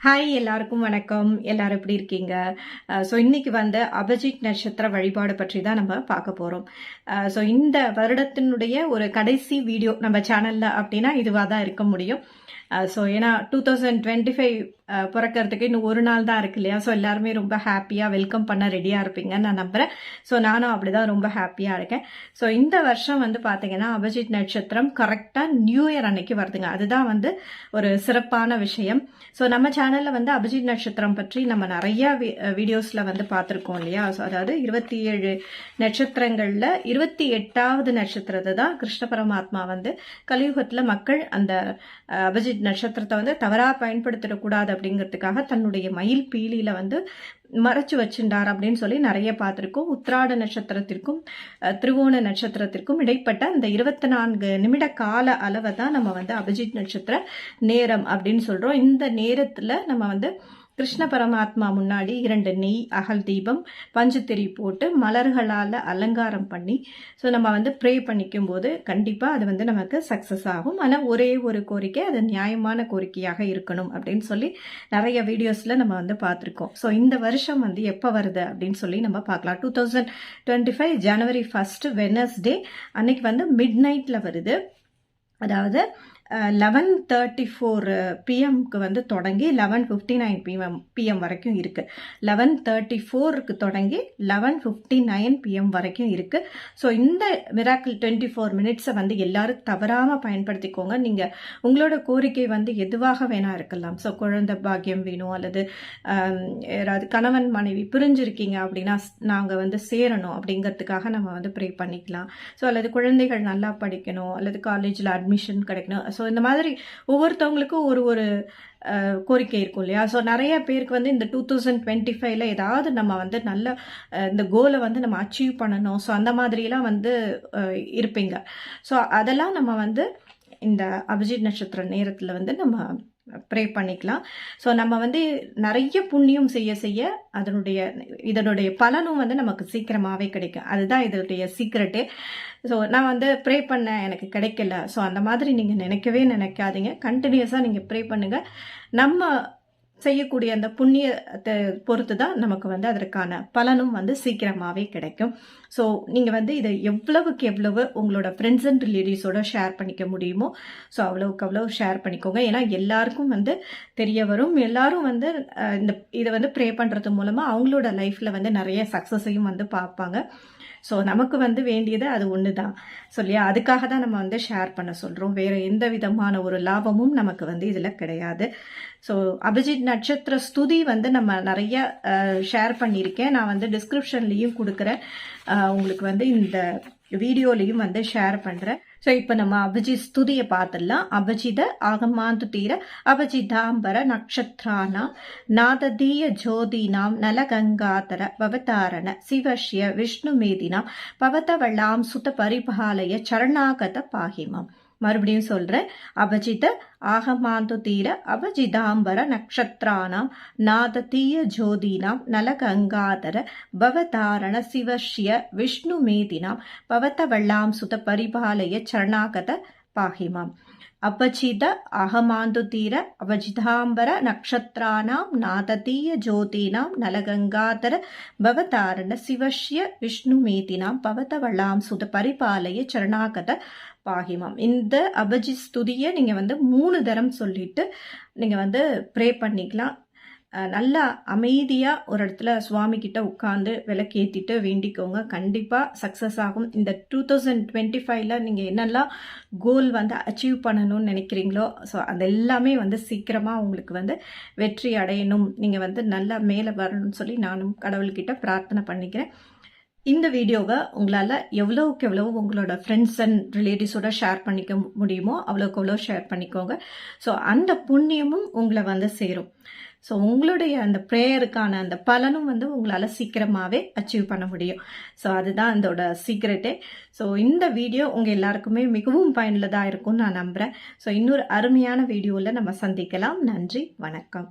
Hi எல்லாருக்கும் வணக்கம். எல்லாரும் எப்படி இருக்கீங்க? ஸோ இன்னைக்கு வந்து அபிஜித் நட்சத்திர வழிபாடு பற்றி தான் நம்ம பார்க்க போகிறோம் ஸோ இந்த வருடத்தினுடைய ஒரு கடைசி வீடியோ நம்ம சேனலில் அப்படின்னா இதுவாக தான் இருக்க முடியும். ஸோ ஏன்னா டூ தௌசண்ட் டுவெண்ட்டி ஃபைவ் பிறக்கிறதுக்கு இன்னும் ஒரு நாள் தான் இருக்கு இல்லையா? ஸோ எல்லாருமே ரொம்ப ஹாப்பியாக வெல்கம் பண்ண ரெடியாக இருப்பீங்கன்னு நான் நம்புகிறேன் ஸோ நானும் அப்படி தான் ரொம்ப ஹாப்பியாக இருக்கேன். ஸோ இந்த வருஷம் வந்து பார்த்தீங்கன்னா அபிஜித் நட்சத்திரம் கரெக்டாக நியூ இயர் அன்னைக்கு வருதுங்க. அதுதான் வந்து ஒரு சிறப்பான விஷயம். ஸோ நம்ம சேனலில் வந்து அபிஜித் நட்சத்திரம் பற்றி நம்ம நிறைய வீடியோஸில் வந்து பார்த்துருக்கோம் இல்லையா? ஸோ அதாவது இருபத்தி ஏழு நட்சத்திரங்களில் இருபத்தி எட்டாவது நட்சத்திரத்தை தான் கிருஷ்ண பரமாத்மா வந்து கலியுகத்தில் மக்கள் அந்த அபிஜித் நட்சத்திரத்தை வந்து தவறாக பயன்படுத்திடக்கூடாது அப்படிங்கிறதுக்காக தன்னுடைய மயில் பீலியில் வந்து மறைச்சு வச்சுட்டார் அப்படின்னு சொல்லி நிறைய பார்த்துருக்கோம். உத்ராட நட்சத்திரத்திற்கும் திருவோண நட்சத்திரத்திற்கும் இடைப்பட்ட அந்த இருபத்தி நான்கு நிமிட கால அளவை தான் நம்ம வந்து அபிஜித் நட்சத்திர நேரம் அப்படின்னு சொல்கிறோம் இந்த நேரத்தில் நம்ம வந்து கிருஷ்ண பரமாத்மா முன்னாடி இரண்டு நெய் அகல் தீபம் பஞ்சுத்திரி போட்டு மலர்களால் அலங்காரம் பண்ணி ஸோ நம்ம வந்து ப்ரே பண்ணிக்கும் போது கண்டிப்பாக அது வந்து நமக்கு சக்ஸஸ் ஆகும். ஆனால் ஒரே ஒரு கோரிக்கை அது நியாயமான கோரிக்கையாக இருக்கணும் அப்படின்னு சொல்லி நிறைய வீடியோஸில் நம்ம வந்து பார்த்துருக்கோம். ஸோ இந்த வருஷம் வந்து எப்போ வருது அப்படின்னு சொல்லி நம்ம பார்க்கலாம். Two thousand twenty five January first Wednesday அன்னைக்கு வந்து மிட் நைட்டில் வருது. அதாவது லெவன் தேர்ட்டி ஃபோர் பிஎம்க்கு வந்து தொடங்கி eleven fifty nine PM PM வரைக்கும் இருக்குது லெவன் தேர்ட்டி ஃபோருக்கு தொடங்கி லெவன் ஃபிஃப்டி நைன் பிஎம் வரைக்கும் இருக்குது ஸோ இந்த மிராக்கிள் டுவெண்ட்டி ஃபோர் மினிட்ஸை வந்து எல்லாரும் தவறாமல் பயன்படுத்திக்கோங்க. நீங்கள் உங்களோட கோரிக்கை வந்து எதுவாக வேணா இருக்கலாம். ஸோ குழந்தை பாக்கியம் வேணும் அல்லது யாராவது கணவன் மனைவி பிரிஞ்சிருக்கீங்க அப்படின்னா நாங்கள் வந்து சேரணும் அப்படிங்கிறதுக்காக நம்ம வந்து ப்ரே பண்ணிக்கலாம். ஸோ அல்லது குழந்தைகள் நல்லா படிக்கணும் அல்லது காலேஜில் அட்மிஷன் கிடைக்கணும். ஸோ இந்த மாதிரி ஒவ்வொருத்தவங்களுக்கும் ஒரு ஒரு கோரிக்கை இருக்கும் இல்லையா? ஸோ நிறைய பேருக்கு வந்து இந்த டூ தௌசண்ட் டுவெண்ட்டி ஃபைவ்ல ஏதாவது நம்ம வந்து நல்ல இந்த கோலை வந்து நம்ம அச்சீவ் பண்ணணும். ஸோ அந்த மாதிரிலாம் வந்து இருப்பீங்க. ஸோ அதெல்லாம் நம்ம வந்து இந்த அபிஜித் நட்சத்திர நேரத்தில் வந்து நம்ம ப்ரே பண்ணிக்கலாம். ஸோ நம்ம வந்து நிறைய புண்ணியம் செய்ய செய்ய அதனுடைய இதனுடைய பலனும் வந்து நமக்கு சீக்கிரமாகவே கிடைக்கும். அதுதான் இதனுடைய சீக்ரெட்டு ஸோ நான் வந்து ப்ரே பண்ண எனக்கு கிடைக்கல. ஸோ அந்த மாதிரி நீங்கள் நினைக்கவே நினைக்காதீங்க. கண்டினியூஸாக நீங்கள் ப்ரே பண்ணுங்கள் நம்ம செய்யக்கூடிய அந்த புண்ணியத்தை பொறுத்து தான் நமக்கு வந்து அதற்கான பலனும் வந்து சீக்கிரமாகவே கிடைக்கும். ஸோ நீங்கள் வந்து இதை எவ்வளவுக்கு எவ்வளவு உங்களோட ஃப்ரெண்ட்ஸ் அண்ட் ரிலேட்டிவ்ஸோட ஷேர் பண்ணிக்க முடியுமோ ஸோ அவ்வளவுக்கு அவ்வளோ ஷேர் பண்ணிக்கோங்க. ஏன்னா எல்லாருக்கும் வந்து தெரிய வரும். எல்லாரும் வந்து இந்த இதை வந்து ப்ரே பண்ணுறது மூலமாக அவங்களோட லைஃப்பில் வந்து நிறைய சக்ஸஸையும் வந்து பார்ப்பாங்க. ஸோ நமக்கு வந்து வேண்டியது அது ஒன்று தான் சொல்லியா அதுக்காக தான் நம்ம வந்து ஷேர் பண்ண சொல்கிறோம் வேறு எந்த விதமான ஒரு லாபமும் நமக்கு வந்து இதில் கிடையாது. ஸோ அபிஜித் நட்சத்திர ஸ்துதி வந்து நம்ம நிறைய ஷேர் பண்ணியிருக்கேன். நான் வந்து டிஸ்கிரிப்ஷன்லேயும் கொடுக்குறேன். உங்களுக்கு வந்து இந்த வீடியோலையும் வந்து ஷேர் பண்ணுறேன் ஸோ இப்போ நம்ம அபிஜித் ஸ்துதியை பார்த்துடலாம். அபிஜித ஆகமாந்து தீர அபிஜிதாம்பர நக்ஷத்ரானா நாததீய ஜோதினாம் நலகங்காதர பவதாரண சிவஷ்ய விஷ்ணுமேதினாம் பவதவள்ளாம் சுத பரிபாலய சரணாகத பாகிமம். மறுபடியும் சொல்றேன். அபஜித ஆகமாந்து தீர அபஜிதாம்பர நக்ஷத்ரானாம் நாததீய ஜோதினாம் நலகங்காதர பவதாரண சிவஷ்ய விஷ்ணு மேதினாம் பவத்தவள்ளாம் சுத பரிபாலய சரணாகத பாகிமாம் அபஜித அகமாந்து தீர அவஜிதாம்பர நக்ஷத்ரானாம் நாததீய ஜோதினாம் நலகங்காதர பவதாரண சிவஷ்ய விஷ்ணுமேதினாம் பவத பவதவள்ளாம் சுத பரிபாலய சரணாகத பாகிமாம் இந்த அபஜி ஸ்துதியை நீங்கள் வந்து மூணு தரம் சொல்லிட்டு நீங்கள் வந்து ப்ரே பண்ணிக்கலாம். நல்லா அமைதியாக ஒரு இடத்துல சுவாமி கிட்ட உட்காந்து விளக்கேற்றிட்டு வேண்டிக்கோங்க. கண்டிப்பாக சக்ஸஸ் ஆகும். இந்த டூ தௌசண்ட் டுவெண்ட்டி ஃபைவ்ல நீங்கள் என்னெல்லாம் கோல் வந்து அச்சீவ் பண்ணணும்னு நினைக்கிறீங்களோ ஸோ அது எல்லாமே வந்து சீக்கிரமாக உங்களுக்கு வந்து வெற்றி அடையணும். நீங்கள் வந்து நல்லா மேலே வரணும்னு சொல்லி நானும் கடவுள்கிட்ட பிரார்த்தனை பண்ணிக்கிறேன். இந்த வீடியோவை உங்களால் எவ்வளோக்கு எவ்வளோ உங்களோட ஃப்ரெண்ட்ஸ் அண்ட் ரிலேட்டிவ்ஸோட ஷேர் பண்ணிக்க முடியுமோ அவ்வளோக்கு எவ்வளோ ஷேர் பண்ணிக்கோங்க. ஸோ அந்த புண்ணியமும் உங்களை வந்து சேரும். ஸோ உங்களுடைய அந்த ப்ரேயருக்கான அந்த பலனும் வந்து உங்களால் சீக்கிரமாகவே அச்சீவ் பண்ண முடியும். ஸோ அதுதான் அதோட சீக்ரெட்டே ஸோ இந்த வீடியோ உங்கள் எல்லாருக்குமே மிகவும் பயனுள்ளதாக இருக்கும்னு நான் நம்புகிறேன் ஸோ இன்னொரு அருமையான வீடியோவில் நம்ம சந்திக்கலாம். நன்றி. வணக்கம்.